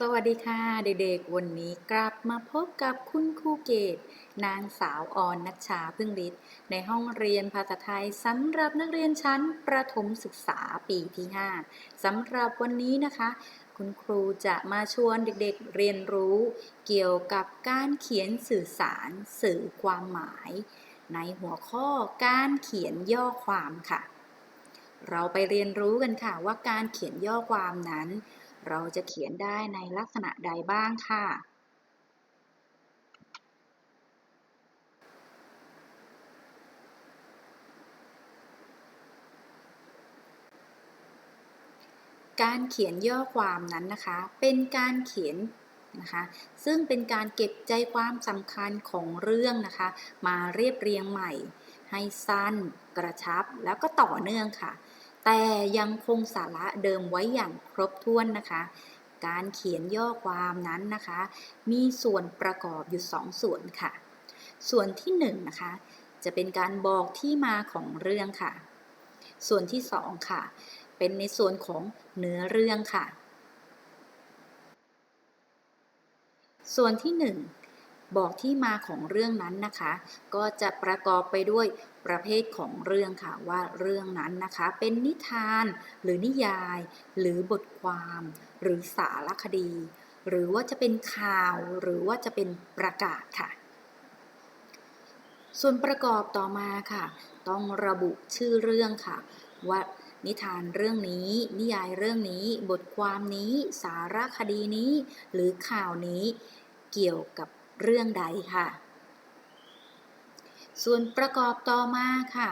สวัสดีค่ะเด็กๆ วันนี้กลับมาพบกับคุณครูเกต นางสาวออนนัชชาพึ่งฤทธิ์ในห้องเรียนภาษาไทยสำหรับนักเรียนชั้นประถมศึกษาปีที่ 5สำหรับวันนี้นะคะ คุณครูจะมาชวนเด็กๆเรียนรู้ เกี่ยวกับการเขียนสื่อสารสื่อความหมาย ในหัวข้อการเขียนย่อความค่ะ เราไปเรียนรู้กันค่ะว่าการเขียนย่อความนั้น เราจะเขียนได้ในลักษณะใดบ้างค่ะ การเขียนย่อความนั้นนะคะ เป็นการเขียนนะคะซึ่งเป็นการเก็บใจความสำคัญของเรื่องนะคะ มาเรียบเรียงใหม่ ให้สั้น กระชับแล้วก็ต่อเนื่องค่ะ แต่ยังคงสาระเดิมไว้อย่างครบถ้วนนะคะ การเขียนย่อความนั้นนะคะ มีส่วนประกอบอยู่2ส่วนค่ะ ส่วนที่1นนะคะ จะเป็นการบอกที่มาของเรื่องค่ะ ส่วนที่2ค่ะ เป็นในส่วนของเนื้อเรื่องค่ะ ส่วนที่ 1 บอกที่มาของเรื่องนั้นนะคะ ก็จะประกอบไปด้วยประเภทของเรื่องค่ะว่าเรื่องนั้นนะคะ เป็นนิทาน หรือนิยาย หรือบทความ หรือสารคดี หรือว่าจะเป็นข่าว หรือว่าจะเป็นประกาศค่ะ ส่วนประกอบต่อมาค่ะ ต้องระบุชื่อเรื่องค่ะ ว่านิทานเรื่องนี้ นิยายเรื่องนี้ บทความนี้ สารคดีนี้ หรือข่าวนี้ เกี่ยวกับ เรื่องใดค่ะ ส่วนประกอบต่อมาค่ะ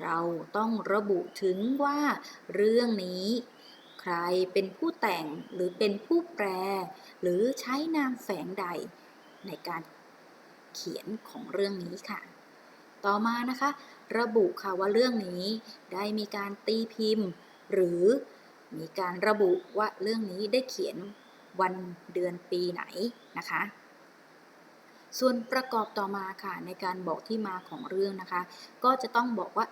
เราต้องระบุถึงว่า เรื่องนี้ ใครเป็นผู้แต่งหรือเป็นผู้แปล หรือใช้นามแฝงใด ในการเขียนของเรื่องนี้ค่ะ ต่อมานะคะ ระบุค่ะว่าเรื่องนี้ได้มีการตีพิมพ์ หรือมีการระบุว่าเรื่องนี้ได้เขียนวันเดือนปีไหนนะคะ ส่วนประกอบต่อมาค่ะในการบอกที่มาของเรื่องนะคะ ก็จะต้องบอกว่า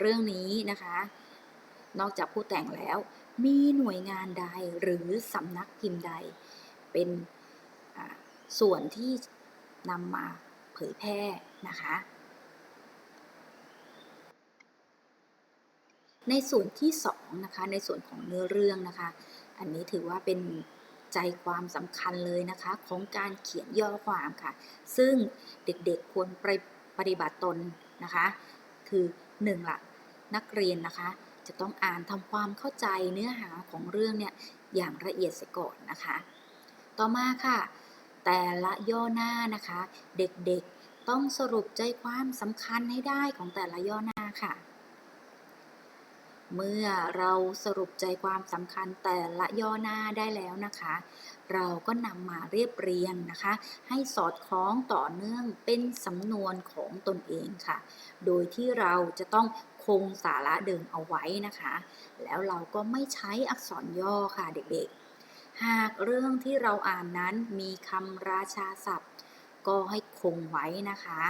เรื่องนี้นะคะ นอกจากผู้แต่งแล้ว มีหน่วยงานใดหรือสำนักพิมพ์ใด เป็นส่วนที่นำมาเผยแพร่นะคะ ในส่วนที่2นะคะในส่วนของเนื้อเรื่องนะคะ อันนี้ถือว่าเป็น ใจความสำคัญเลยนะคะ ของการเขียนย่อความค่ะ ซึ่งเด็กๆควรไปปฏิบัติตนนะคะ คือ1ละนักเรียนนะคะ จะต้องอ่านทำความเข้าใจเนื้อหาของเรื่องเนี่ยอย่างละเอียดเสียก่อนนะคะ ต่อมาค่ะ แต่ละย่อหน้านะคะ เด็กๆต้องสรุปใจความสำคัญให้ได้ของแต่ละย่อหน้าค่ะ เมื่อเราสรุปใจความสำคัญแต่ละย่อหน้าได้แล้วนะคะ เราก็นำมาเรียบเรียงนะคะ ให้สอดคล้องต่อเนื่องเป็นสำนวนของตนเองค่ะ โดยที่เราจะต้องคงสาระเดิมเอาไว้นะคะ แล้วเราก็ไม่ใช้อักษรย่อค่ะเด็กๆ หากเรื่องที่เราอ่านนั้นมีคำราชาศัพท์ ก็ให้คงไว้นะคะ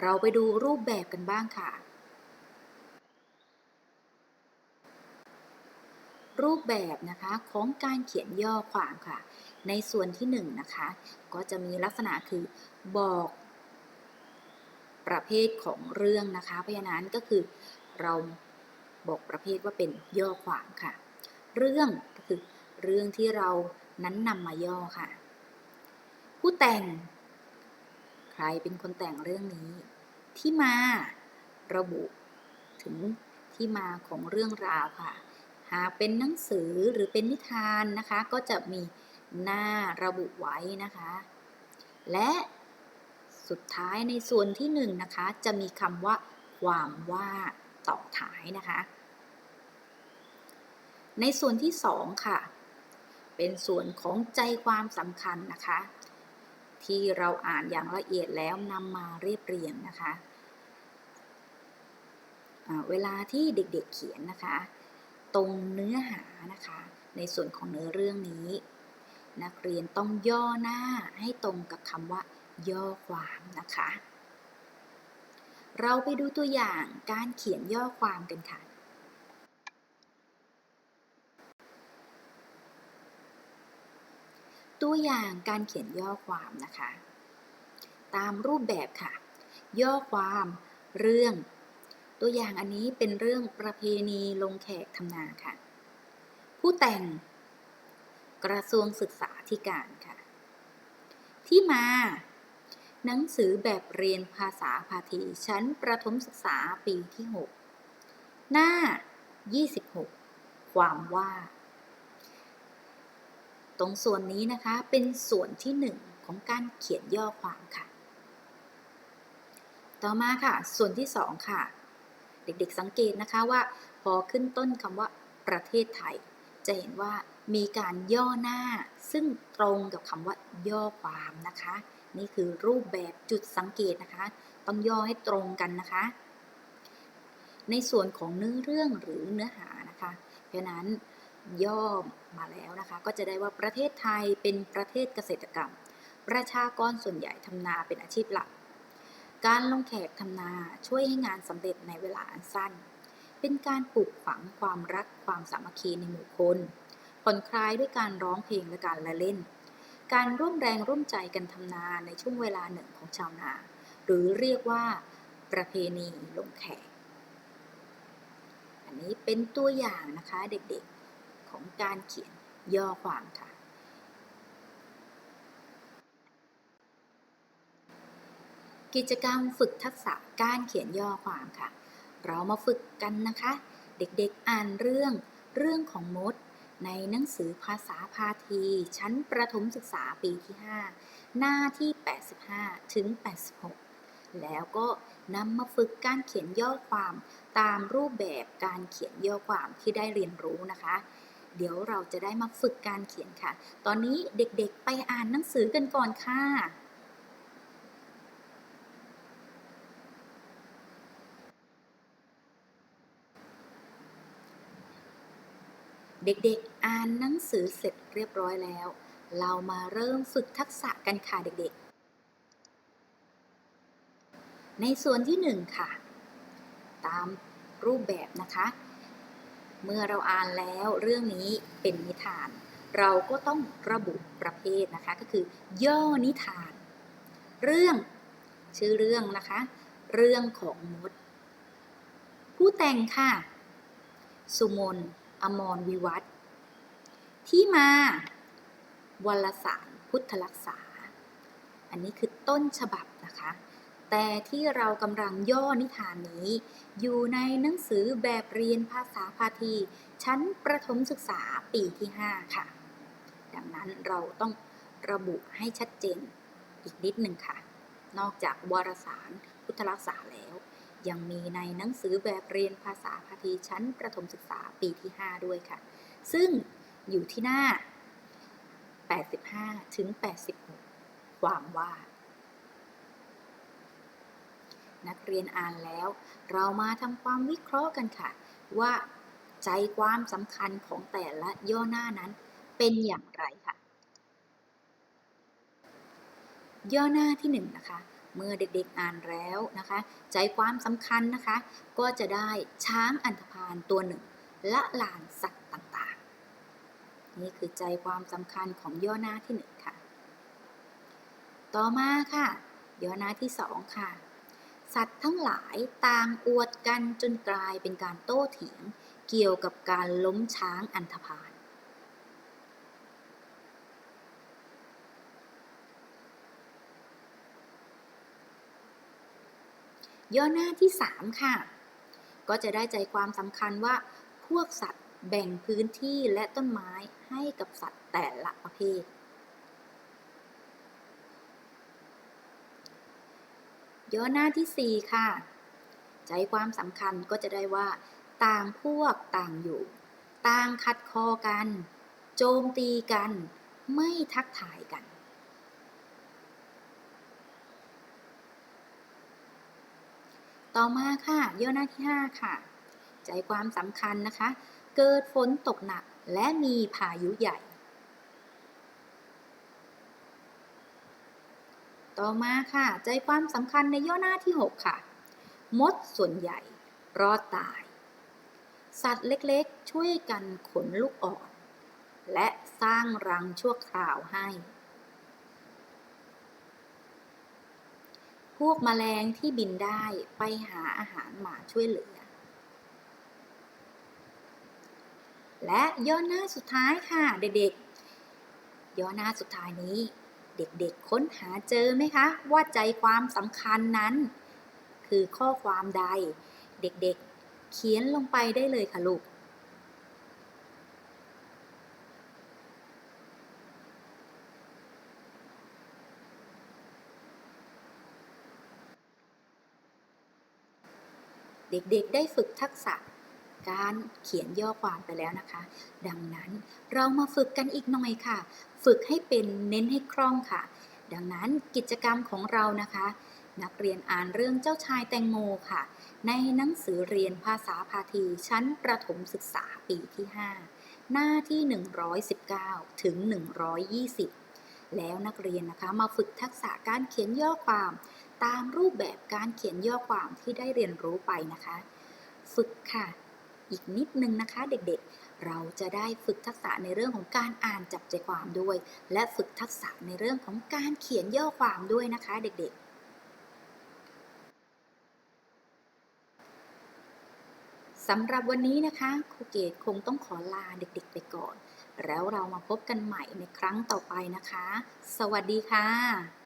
เราไปดูรูปแบบกันบ้างค่ะ รูปแบบนะคะของการเขียนย่อความค่ะ ในส่วนที่1นนะคะ ก็จะมีลักษณะคือบอกประเภทของเรื่องนะคะ เพราะฉะนั้นก็คือเราบอกประเภทว่าเป็นย่อความค่ะ เรื่องก็คือเรื่องที่เรานั้นนำมาย่อค่ะ ผู้แต่ง ใครเป็นคนแต่งเรื่องนี้ ที่มาระบุถึงที่มาของเรื่องราวค่ะ หากเป็นหนังสือหรือเป็นนิทานนะคะ ก็จะมีหน้าระบุไว้นะคะ และสุดท้ายในส่วนที่1นนะคะ จะมีคำว่า ความว่าต่อท้ายนะคะ ในส่วนที่2ค่ะ เป็นส่วนของใจความสำคัญนะคะ ที่เราอ่านอย่างละเอียดแล้วนำมาเรียบเรียงนะคะ เวลาที่เด็กๆเขียนนะคะ ตรงเนื้อหานะคะ ในส่วนของเนื้อเรื่องนี้ นักเรียนต้องย่อหน้าให้ตรงกับคำว่า ย่อความนะคะ เราไปดูตัวอย่างการเขียนย่อความกันค่ะตัวอย่างการเขียนย่อความนะคะ ตามรูปแบบค่ะ ย่อความเรื่อง ตัวอย่างอันนี้เป็นเรื่องประเพณีลงแขกทำนาค่ะ ผู้แต่งกระทรวงศึกษาธิการค่ะ ที่มา หนังสือแบบเรียนภาษาพาทีชั้นประถมศึกษาปีที่ 6 หน้า 26 ความว่า ตรงส่วนนี้นะคะเป็นส่วนที่ 1 ของการเขียนย่อความค่ะ ต่อมาค่ะ ส่วนที่ 2 ค่ะ ด็กๆสังเกตนะคะว่า พอขึ้นต้นคำว่าประเทศไทย จะเห็นว่ามีการย่อหน้า ซึ่งตรงกับคำว่าย่อความนะคะ นี่คือรูปแบบจุดสังเกตนะคะ ต้องย่อให้ตรงกันนะคะ ในส่วนของเนื้อเรื่องหรือเนื้อหานะคะเพราะนั้นย่อมาแล้วนะคะ ก็จะได้ว่าประเทศไทยเป็นประเทศเกษตรกรรม ประชากรส่วนใหญ่ทำนาเป็นอาชีพหลัก การลงแขกทำนาช่วยให้งานสำเร็จในเวลาอันสั้น เป็นการปลูกฝังความรักความสามัคคีในหมู่คนผ่อนคลายด้วยการร้องเพลงและการละเล่น การร่วมแรงร่วมใจกันทำนาในช่วงเวลาหนึ่งของชาวนา หรือเรียกว่า ประเพณีลงแขก อันนี้เป็นตัวอย่างนะคะเด็กๆของการเขียนย่อความค่ะ กิจกรรมฝึกทักษะการเขียนย่อความค่ะ เรามาฝึกกันนะคะ เด็กๆอ่านเรื่องเรื่องของมด ในหนังสือภาษาพาที ชั้นประถมศึกษาปีที่ 5 หน้าที่ 85 ถึง 86 แล้วก็นำมาฝึกการเขียนย่อความตามรูปแบบการเขียนย่อความที่ได้เรียนรู้นะคะ เดี๋ยวเราจะได้มาฝึกการเขียนค่ะ ตอนนี้เด็กๆไปอ่านหนังสือกันก่อนค่ะ เด็กๆ อ่านหนังสือเสร็จเรียบร้อยแล้ว เรามาเริ่มฝึกทักษะกันค่ะเด็กๆ ในส่วนที่หนึ่งค่ะ ตามรูปแบบนะคะ เมื่อเราอ่านแล้วเรื่องนี้เป็นนิทาน เราก็ต้องระบุประเภทนะคะ ก็คือ ย่อนิทาน เรื่องชื่อเรื่องนะคะ เรื่องของมด ผู้แต่งค่ะ สุมน อมรวิวัฒน์ที่มาวารสารพุทธรักษา อันนี้คือต้นฉบับนะคะ แต่ที่เรากำลังย่อนิทานนี้ อยู่ในหนังสือแบบเรียนภาษาพาที ชั้นประถมศึกษาปีที่ 5 ค่ะ ดังนั้นเราต้องระบุให้ชัดเจนอีกนิดหนึ่งค่ะ นอกจากวารสารพุทธรักษาแล้ว ยังมีในหนังสือแบบเรียนภาษาพาทีชั้นประถมศึกษาปีที่ 5 ด้วยค่ะ ซึ่งอยู่ที่หน้า 85 ถึง 86 ความว่า นักเรียนอ่านแล้ว เรามาทำความวิเคราะห์กันค่ะ ว่าใจความสำคัญของแต่ละย่อหน้านั้นเป็นอย่างไรค่ะ ย่อหน้าที่หนึ่งนะคะ เมื่อเด็กๆอ่านแล้วนะคะ ใจความสำคัญนะคะ ก็จะได้ช้างอันธพาลตัวหนึ่ง ละลานสัตว์ต่างๆ นี่คือใจความสำคัญของย่อหน้าที่หนึ่งค่ะ ต่อมาค่ะ ย่อหน้าที่สองค่ะ สัตว์ทั้งหลายต่างอวดกันจนกลายเป็นการโต้เถียง เกี่ยวกับการล้มช้างอันธพาล ย่อหน้าที่ 3 ค่ะ ก็จะได้ใจความสำคัญว่า พวกสัตว์แบ่งพื้นที่และต้นไม้ให้กับสัตว์แต่ละประเภท ย่อหน้าที่ 4 ค่ะ ใจความสำคัญก็จะได้ว่า ต่างพวกต่างอยู่ ต่างขัดคอกัน โจมตีกัน ไม่ทักทายกัน ต่อมาค่ะย่อหน้าที่ 5 ค่ะ ใจความสำคัญนะคะ เกิดฝนตกหนักและมีพายุใหญ่ ต่อมาค่ะ ใจความสำคัญในย่อหน้าที่ 6 ค่ะ มดส่วนใหญ่ รอดตาย สัตว์เล็กๆ ช่วยกันขนลูกอ่อน และสร้างรังชั่วคราวให้ พวกแมลงที่บินได้ไปหาอาหารหมาช่วยเหลือ และย่อหน้าสุดท้ายค่ะเด็กๆ ย่อหน้าสุดท้ายนี้ เด็กๆค้นหาเจอไหมคะ ว่าใจความสำคัญนั้น คือข้อความใด เด็กๆเขียนลงไปได้เลยค่ะลูก เด็กๆ ได้ฝึกทักษะ การเขียนย่อความไปแล้วนะคะ ดังนั้นเรามาฝึกกันอีกหน่อยค่ะ ฝึกให้เป็นเน้นให้คล่องค่ะ ดังนั้นกิจกรรมของเรานะคะ นักเรียนอ่านเรื่องเจ้าชายแตงโมค่ะ ในหนังสือเรียนภาษาพาทีชั้นประถมศึกษาปีที่ 5 หน้าที่ 119 ถึง 120 แล้วนักเรียนนะคะมาฝึกทักษะการเขียนย่อความ ตามรูปแบบการเขียนย่อความที่ได้เรียนรู้ไปนะคะ ฝึกค่ะ อีกนิดนึงนะคะเด็กๆ เราจะได้ฝึกทักษะในเรื่องของการอ่านจับใจความด้วย และฝึกทักษะในเรื่องของการเขียนย่อความด้วยนะคะเด็กๆสำหรับวันนี้นะคะครูเกตคงต้องขอลาเด็กๆ ไปก่อน แล้วเรามาพบกันใหม่ในครั้งต่อไปนะคะ สวัสดีค่ะ